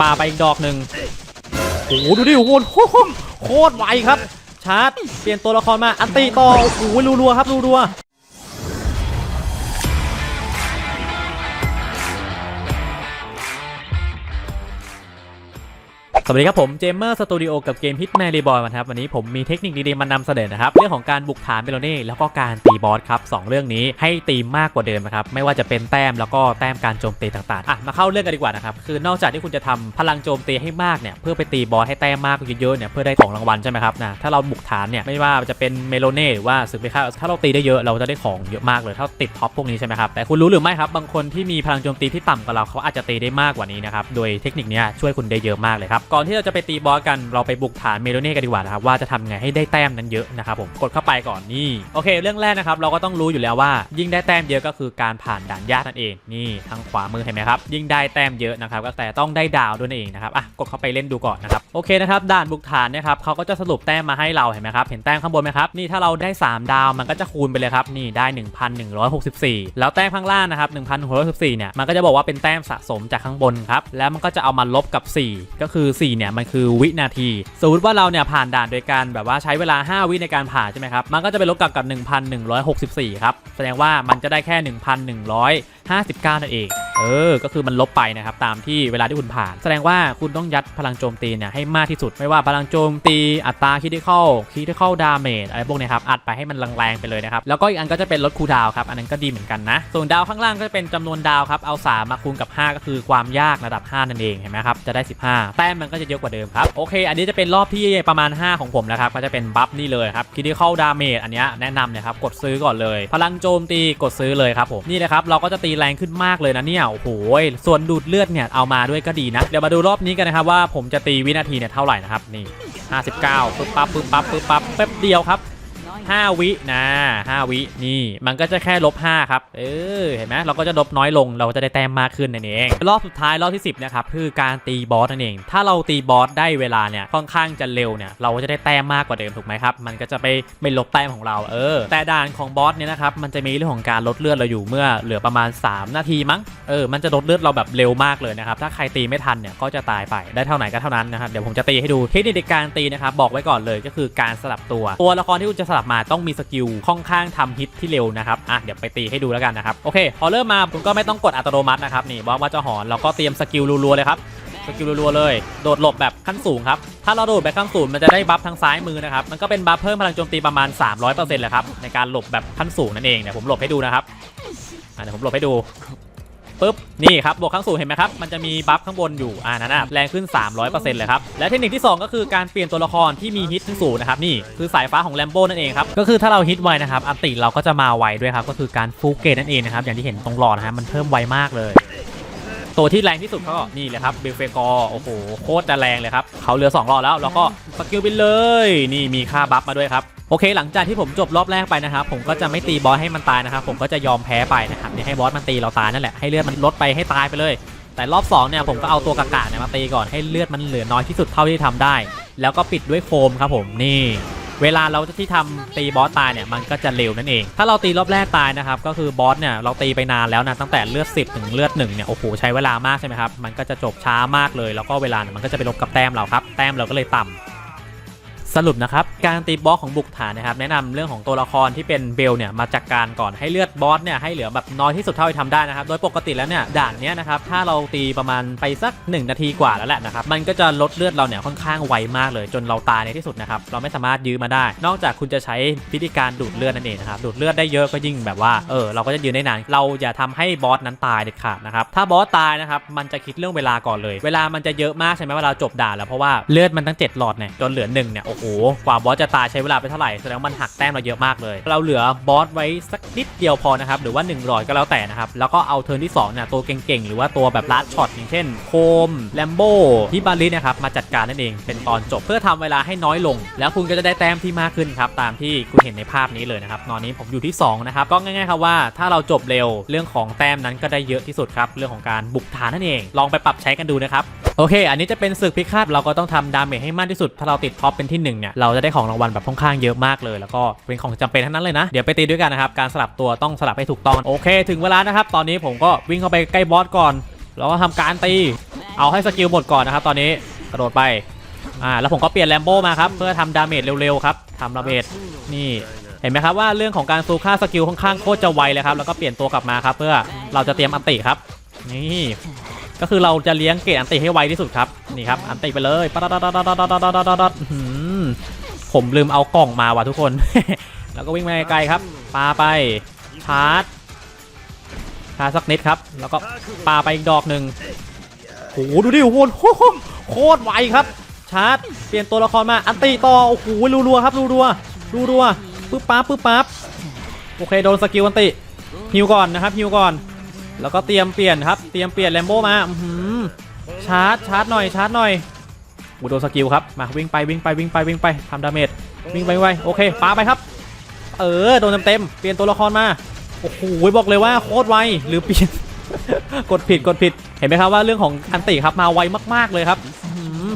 ปาไปอีกดอกหนึ่งโอ้โหดูดิโอ้โหโคตรไวครับ ชาร์จเปลี่ยนตัวละครมาอันตีต่อโอ้โหรัวๆครับรัวๆ สวัสดีครับผมเจมเมอร์สตูดิโอกับเกมฮิตแมรีบอยนะครับวันนี้ผมมีเทคนิคดีๆ มานำเสนอนะครับ เรื่องของการบุกฐานเบโลเน่แล้วก็การตีบอสครับสองเรื่องนี้ให้ตีมากกว่าเดิมนะครับ ไม่ว่าจะเป็นแต้มแล้วก็แต้มการโจมตีต่างๆ อะ มาเข้าเรื่องกันดีกว่านะครับ คือนอกจากที่คุณจะทำพลังโจมตีให้มากเนี่ย เพื่อไปตีบอสให้แต้มมากเยอะๆเนี่ยเพื่อได้ของรางวัลใช่ไหมครับนะถ้าเราบุกฐานเนี่ยไม่ว่าจะเป็นเมโลเน่หรือว่าสึกไปค่าถ้าเราตีได้เยอะเราจะได้ของเยอะมากเลยถ้าติดท็อปพวกนี้ใช่ไหมครับแต่คุณรู้หรือไม่ครับบางคนที่มีพลังโจมตีที่ต่ำกว่าเราเขาอาจจะตีได้มากกว่านี้นะครับโดยเทคนิคนี้ช่วยคุณได้เยอะมากเลยครับก่อนที่เราจะไปตีบอสกันเราไปบุกฐานเมโลเน่กันดีกว่านะครับว่าจะทำไงให้ได้แต้มนั้นเยอะนะครับผมกดเข้าไปก่อนนี่โอเค เรื่องแรกนะครับเราก็ต้องรู้อยู่แล้วว่า ยิ่งได้แต้มเยอะก็คือการผ่านด่านยากนั่นเองนี่ทางขวามือเห็นไหมครับยิ่งได้แต้มเยอะนะครับก็แต่ต้องได้ดาวด้วยนั่นเองนะครับอะกดเข้าไปเล่นดูก่อนนะครับโอเคนะครับด่านบุกฐานเนะครับเขาก็จะสรุปแต้มมาให้เราเห็นไหมครับเห็นแต้มข้างบนไหมครับนี่ถ้าเราได้ 3 ดาวมันก็จะคูณไปเลยครับนี่ได้ 1164 แล้วแต้มข้างล่างนะครับ1664เนี่ยมันก็จะบอกว่าเป็นแต้มสะสมจากข้างบนครับแล้วมันก็จะเอามาลบกับ 4 ก็คือ4เนี่ยมันคือวินาที สมมติว่าเราเนี่ยผ่านด่านโดยการแบบว่าใช้เวลา 5 วิในการผ่านใช่ไหมครับ มันก็จะไปลบกับกับ 1164 ครับ แสดงว่ามันจะได้แค่ 1159 นั่นเอง เออ ก็คือมันลบไปนะครับตามที่เวลาที่คุณผ่าน แสดงว่าคุณต้องยัดพลังโจมตีเนี่ยให้มากที่สุด ไม่ว่าพลังโจมตีอัตราคิดที่เข้าคิดที่เข้าดาเมจอะไรพวกนี้ครับอัดไปให้มันแรงๆไปเลยนะครับ แล้วก็อีกอันก็จะเป็นลดคูดาวครับ อันนั้นก็ดีเหมือนกันนะ ส่วนดาวข้างล่างก็จะเป็นจำนวนดาวครับ เอา 3 มาคูณกับ 5 ก็คือความยากระดับ 5 นั่นเองเห็นไหมครับ จะได้ 15 แต้มมันก็จะเยอะกว่าเดิมครับ โอเค อันนี้จะเป็นรอบที่ประมาณ 5 ของผมแล้วครับ ก็จะเป็นบัฟนี่เลยครับคิดที่เข้าดาเมจอันนี้แนะนำเลยครับกดซื้อก่อนเลย พลังโจมตีกดซื้อเลยครับผมนี่นะครับเราก็จะตีแรงขึ้นมากเลยนะเนี่ยโอ้โหส่วนดูดเลือดเนี่ยเอามาด้วยก็ดีนะ เดี๋ยวมาดูรอบนี้กันนะครับว่าผมจะตีวินาทีเนี่ยเท่าไหร่นะครับนี่59ปึ๊บปั๊บปึ๊บปั๊บปึ๊บปั๊บแป๊บเดียวครับ 5 วินะ5วินี่มันก็จะแค่ลบ5ครับเออเห็นไหมเราก็จะลบน้อยลงเราจะได้แต้มมากขึ้นนั่นเองรอบสุดท้ายรอบที่ 10นะครับคือการตีบอสนั่นเอง ถ้าเราตีบอสได้เวลาเนี่ยค่อนข้างจะเร็วเนี่ยเราก็จะได้แต้มมากกว่าเดิมถูกไหมครับมันก็จะไปไม่ลบแต้มของเราเออ แต่ด่านของบอสเนี่ยนะครับมันจะมีเรื่องของการลดเลือดเราอยู่เมื่อเหลือประมาณ 3 นาทีมั้งเออมันจะลดเลือดเราแบบเร็วมากเลยนะครับถ้าใครตีไม่ทันเนี่ยก็จะตายไปได้เท่าไหร่ก็เท่านั้นนะครับเดี๋ยวผมจะตีให้ดูเทคนิคในการตีนะครับบอกไว้ก่อนเลยก็คือการสลับตัวตัวละครที่คุณจะสลับมาต้องมีสกิลค่อนข้างทำฮิตที่เร็วนะครับอะเดี๋ยวไปตีให้ดูแล้วกันนะครับโอเคพอเริ่มมาคุณก็ไม่ต้องกดอัตโนมัตินะครับนี่บอกว่าจะหอนเราก็เตรียมสกิลรัวๆเลยครับสกิลรัวๆเลยโดดหลบแบบขั้นสูงครับถ้าเราโดดแบบขั้นสูงมันจะได้บัฟทางซ้ายมือนะครับมันก็เป็นบัฟเพิ่มพลังโจมตีประมาณ 300%เลยครับในการหลบแบบขั้นสูงนั่นเองเดี๋ยวผมหลบให้ดูนะครับเดี๋ยวผมหลบให้ดู ปุ๊บนี่ครับบวกข้างสูงเห็นไหมครับมันจะมีบัฟข้างบนอยู่อ่านั่นนะแรงขึ้น 300%เลยครับและเทคนิคที่ 2 ก็คือการเปลี่ยนตัวละครที่มีฮิตข้างสูงนะครับนี่คือสายฟ้าของแลมโบ้นั่นเองครับก็คือถ้าเราฮิตไวนะครับอันติเราก็จะมาไวด้วยครับก็คือการฟูเกตนั่นเองนะครับอย่างที่เห็นตรงหลอดนะฮะมันเพิ่มไวมากเลยตัวที่แรงที่สุดก็นี่เลยครับเบลเฟกอร์โอ้โหโคตรจะแรงเลยครับเขาเหลือ2รอบแล้วแล้วก็สกิลไปเลย นี่มีค่าบัฟมาด้วยครับ โอเค หลังจากที่ผมจบรอบแรกไปนะครับผมก็จะไม่ตีบอสให้มันตายนะครับผมก็จะยอมแพ้ไปนะครับนี่ให้บอสมันตีเราตายนั่นแหละให้เลือดมันลดไปให้ตายไปเลย แต่รอบ2เนี่ยผมก็เอาตัวกากาเนี่ยมาตีก่อนให้เลือดมันเหลือน้อยที่สุดเท่าที่ทำได้ แล้วก็ปิดด้วยโฟมครับผมนี่เวลาเราที่ทำตีบอสตายเนี่ยมันก็จะเร็วนั่นเอง ถ้าเราตีรอบแรกตายนะครับก็คือบอสเนี่ยเราตีไปนานแล้วนะตั้งแต่เลือด 10 ถึงเลือด1เนี่ยโอ้โหใช้เวลามากใช่ไหมครับมันก็จะจบช้ามากเลย แล้วก็เวลาเนี่ยมันก็จะไปลบกับแต้มเราครับแต้มเราก็เลยต่ำ สรุปนะครับการตีบอสของบุกฐานนะครับแนะนำเรื่องของตัวละครที่เป็นเบลเนี่ยมาจัดกการก่อนให้เลือดบอสเนี่ยให้เหลือแบบน้อยที่สุดเท่าที่ทำได้นะครับโดยปกติแล้วเนี่ยด่านเนี้ยนะครับถ้าเราตีประมาณไปสัก 1 นาทีกว่าแล้วแหละนะครับมันก็จะลดเลือดเราเนี่ยค่อนข้างไวมากเลย จนเราตายในที่สุดนะครับเราไม่สามารถยื้อมาได้ นอกจากคุณจะใช้วิธีการดูดเลือดนั่นเองนะครับดูดเลือดได้เยอะก็ยิ่งแบบว่าเออเราก็จะยืนได้นานเราอย่าทำให้บอสนั้นตายเด็ดขาดนะครับถ้าบอสตายนะครับมันจะคิดเรื่องเวลาก่อนเลย เวลามันจะเยอะมากใช่ไหมเวลาจบด่านแล้วเพราะว่าเลือดมันตั้ง7หลอดเนี่ยจนเหลือหนึ่งเนี่ยโอ้โหโอ้กว่าบอสจะตายใช้เวลาไปเท่าไหร่แสดงว่ามันหักแต้มเราเยอะมากเลย เราเหลือบอสไว้สักนิดเดียวพอนะครับหรือว่า1หลอดก็แล้วแต่นะครับแล้วก็เอาเทิร์นที่2เนี่ยตัวเก่งๆ หรือว่าตัวแบบลัดช็อตอย่างเช่นโคมแลมโบ้ที่บาลินะครับมาจัดการนั่นเองเป็นตอนจบเพื่อทำเวลาให้น้อยลง แล้วคุณก็จะได้แต้มที่มากขึ้นครับตามที่คุณเห็นในภาพนี้เลยนะครับตอนนี้ผมอยู่ที่สองนะครับก็ง่ายๆครับว่าถ้าเราจบเร็วเรื่องของแต้มนั้นก็ได้เยอะที่สุดครับเรื่องของการบุกฐานนั่นเอง ลองไปปรับใช้กันดูนะครับ โอเค อันนี้จะเป็นศึกพิฆาตเราก็ต้องทำดาเมจให้มากที่สุด ถ้าเราติดท็อปเป็นที่1เนี่ยเราจะได้ของรางวัลแบบค่อนข้างเยอะมากเลย แล้วก็เป็นของจำเป็นทั้งนั้นเลยนะ เดี๋ยวไปตีด้วยกันนะครับ การสลับตัวต้องสลับให้ถูกต้อง โอเค ถึงเวลานะครับ ตอนนี้ผมก็วิ่งเข้าไปใกล้บอสก่อน แล้วก็ทำการตี เอาให้สกิลหมดก่อนนะครับ ตอนนี้กระโดดไป อ่า แล้วผมก็เปลี่ยนแลมโบ้มาครับ เพื่อทำดาเมจเร็วๆครับทำดาเมจ นี่เห็นไหมครับว่าเรื่องของการซูค่าสกิลค่อนข้างโคตรจะไวเลยครับ แล้วก็เปลี่ยนตัวกลับมาครับ เพื่อเราจะเตรียมอันติครับ นี่ ก็คือเราจะเลี้ยงเกตอันติให้ไวที่สุดครับนี่ครับอันติไปเลยปัดดัดดดดดดดดผมลืมเอากล่องมาว่ะทุกคน แล้วก็วิ่งไปไกลครับปาไปชาร์จชาร์จสักนิดครับ แล้วก็ปาไปอีกดอกหนึ่งโอ้โหดูดิโหโคตรไวครับ ชาร์จเปลี่ยนตัวละครมาอันติต่อโอ้โหรัวๆครับรัวๆรัวๆปึ๊บปั๊บปึ๊บปั๊บโอเคโดนสกิลอันติฮิวก่อนนะครับฮิวก่อน แล้วก็เตรียมเปลี่ยนครับ เตรียมเปลี่ยนแลมโบมาชาร์จชาร์จหน่อยชาร์จหน่อยอูโดนสกิลครับ มาวิ่งไปวิ่งไปวิ่งไปวิ่งไปทำดาเมจวิ่งไปไวโอเคปาไปครับ เออโดนเต็มๆเปลี่ยนตัวละครมาโอ้โหบอกเลยว่าโคตรไวหรือเปลี่ยนกดผิดกดผิดเห็นไหมครับว่าเรื่องของอันติครับมาไวมากๆเลยครับ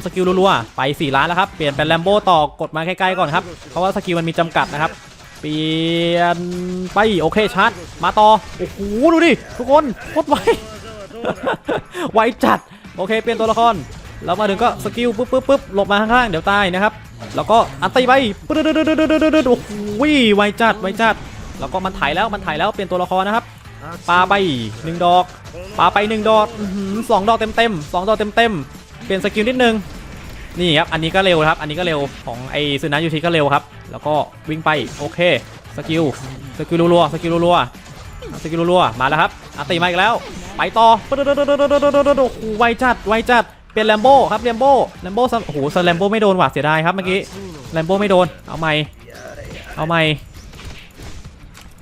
สกิลรัวๆไป 4 ล้านแล้วครับ เปลี่ยนเป็นแลมโบ้ต่อกดมาใกล้ๆก่อนครับ เพราะว่าสกิลมันมีจำกัดนะครับ เปลี่ยนไปโอเคชาร์จมาต่อโอ้โหดูดิทุกคนโคตรไวไวจัดโอเคเปลี่ยนตัวละครแล้วมาถึงก็สกิลปุ๊บปุ๊บปุ๊บหลบมาข้างๆเดี๋ยวตายนะครับ แล้วก็อันตีไปปึ๊ดดดดดดดโอ้โหไวจัดไวจัด แล้วก็มันถ่ายแล้วมันถ่ายแล้วเปลี่ยนตัวละครนะครับปาไปหนึ่งดอกปาไปหนึ่งดอกสองดอกเต็มเต็มสองดอกเต็มเต็มเปลี่ยนสกิลนิดนึง นี่ครับ อันนี้ก็เร็วครับ อันนี้ก็เร็วของไอซึนายูทีก็เร็วครับ แล้วก็วิ่งไป โอเค สกิล สกิลรัวสกิลรัวสกิลรัวมาแล้วครับอัตีมาอีกแล้ว ไปต่อโอ้โหจัดไยจัด เป็นแลมโบ้ครับ แลมโบ้ แลมโบ้โอ้โหแลมโบ้ไม่โดนว่ะ เสียดายครับเมื่อกี้ แลมโบ้ไม่โดน เอาไม่ เอาไม่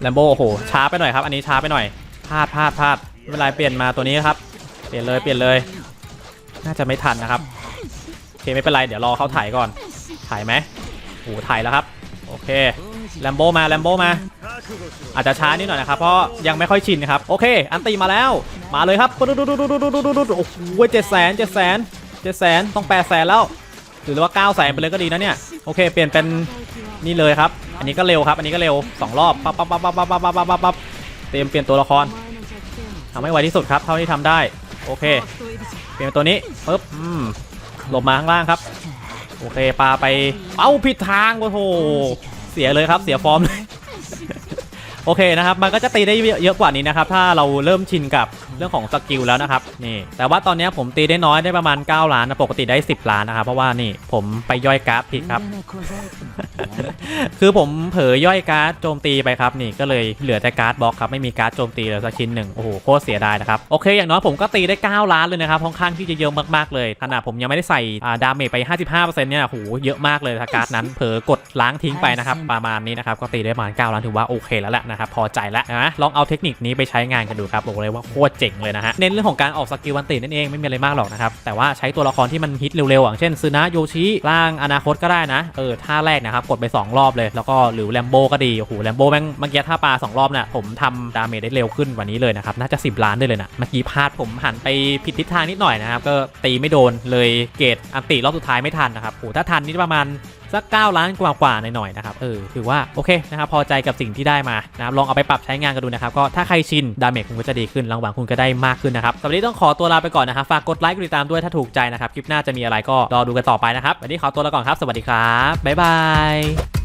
แลมโบ้โอ้โห ช้าไปหน่อยครับ อันนี้ช้าไปหน่อย พลาดพลาดพลาดเวลาเปลี่ยนมาตัวนี้ครับ เปลี่ยนเลย เปลี่ยนเลย น่าจะไม่ทันนะครับ เคไม่เป็นไร เดี๋ยวรอเขาถ่ายก่อน ถ่ายไหมโอ้ถ่ายแล้วครับ โอเคแลมโบมาแลมโบมา อาจจะช้านิดหน่อยนะครับ เพราะยังไม่ค่อยชินนะครับ โอเค อันตีมาแล้ว มาเลยครับปุ๊ดปุ๊ดปุ๊ดปุ๊ดปุ๊ดปุ๊ดปุ๊ดโอ้โหเจ็ดแสนเจ็ดแสนเจ็ดแสนต้องแปดแสนแล้ว หรือว่าเก้าแสนไปเลยก็ดีนะเนี่ย โอเค เปลี่ยนเป็นนี่เลยครับ อันนี้ก็เร็วครับ อันนี้ก็เร็วสองรอบปั๊บปั๊บปั๊บปั๊บปั๊บปั๊บปั๊บปั๊บปั๊บเตรียมเปลี่ยนตัวละครทำให้ไวที่สุดครับ เท่าที่ทำได้ โอเค เปลี่ยนตัวนี้ปึ๊บอืม ลบมาข้างล่างครับ โอเคปาไป เอ้าผิดทางโอ้โห เสียเลยครับ เสียฟอร์มเลย โอเคนะครับ มันก็จะตีได้เยอะกว่านี้นะครับ ถ้าเราเริ่มชินกับเรื่องของสกิลแล้วนะครับนี่แต่ว่าตอนนี้ผมตีได้น้อยได้ประมาณ 9 ล้านนะปกติได้ 10 ล้านนะครับเพราะว่านี่ผมไปย่อยการ์ดผิดครับ คือผมเผลอย่อยการ์ดโจมตีไปครับนี่ก็เลยเหลือแต่การ์ดบล็อกครับไม่มีการ์ดโจมตีเลยสักชิ้นหนึ่งโอ้โหโคตรเสียดายนะครับโอเคอย่างน้อยผมก็ตีได้ 9 ล้านเลยนะครับค่อนข้างที่จะเยอะมากๆเลยขนาดผมยังไม่ได้ใส่ดาเมจไป 55%เนี่ยโอ้โหเยอะมากเลยถ้าการ์ดนั้นเผลอกดล้างทิ้งไปนะครับประมาณนี้นะครับก็ตีได้ประมาณ9ล้านถือว่าโอเคแล้วแหละนะครับพอใจแล้วนะลองเอาเทคนิคนี้ไปใช้งานกันดูครับบอกเลยว่าโคตรเจ๋งเลยนะฮะ เน้นเรื่องของการออกสกิลวันตินั่นเองไม่มีอะไรมากหรอกนะครับ แต่ว่าใช้ตัวละครที่มันฮิตเร็วๆอย่างเช่นซึนะโยชิร่างอนาคตก็ได้นะ เออท่าแรกนะครับกดไป 2 รอบเลย แล้วก็หรือแลมโบก็ดี โอ้โหแลมโบแม่งเมื่อกี้ท่าปลา2รอบเนี่ยผมทำดาเมจได้เร็วขึ้นกว่านี้เลยนะครับน่าจะ 10 ล้านได้เลยนะเมื่อกี้พลาดผมหันไปผิดทิศทางนิดหน่อยนะครับก็ตีไม่โดนเลยเกตอันติรอบสุดท้ายไม่ทันนะครับโอ้โหถ้าทันนี่ประมาณ สัก 9 ล้านกว่าๆหน่อยๆนะครับเออถือว่าโอเคนะครับพอใจกับสิ่งที่ได้มานะครับลองเอาไปปรับใช้งานกันดูนะครับก็ถ้าใครชินดาเมจคุณก็จะดีขึ้นรางวัลคุณก็ได้มากขึ้นนะครับสำหรับวันนี้ต้องขอตัวลาไปก่อนนะครับฝากกดไลค์กดติดตามด้วยถ้าถูกใจนะครับคลิปหน้าจะมีอะไรก็รอดูกันต่อไปนะครับวันนี้ขอตัวลาก่อนครับ สวัสดีครับบ๊ายบาย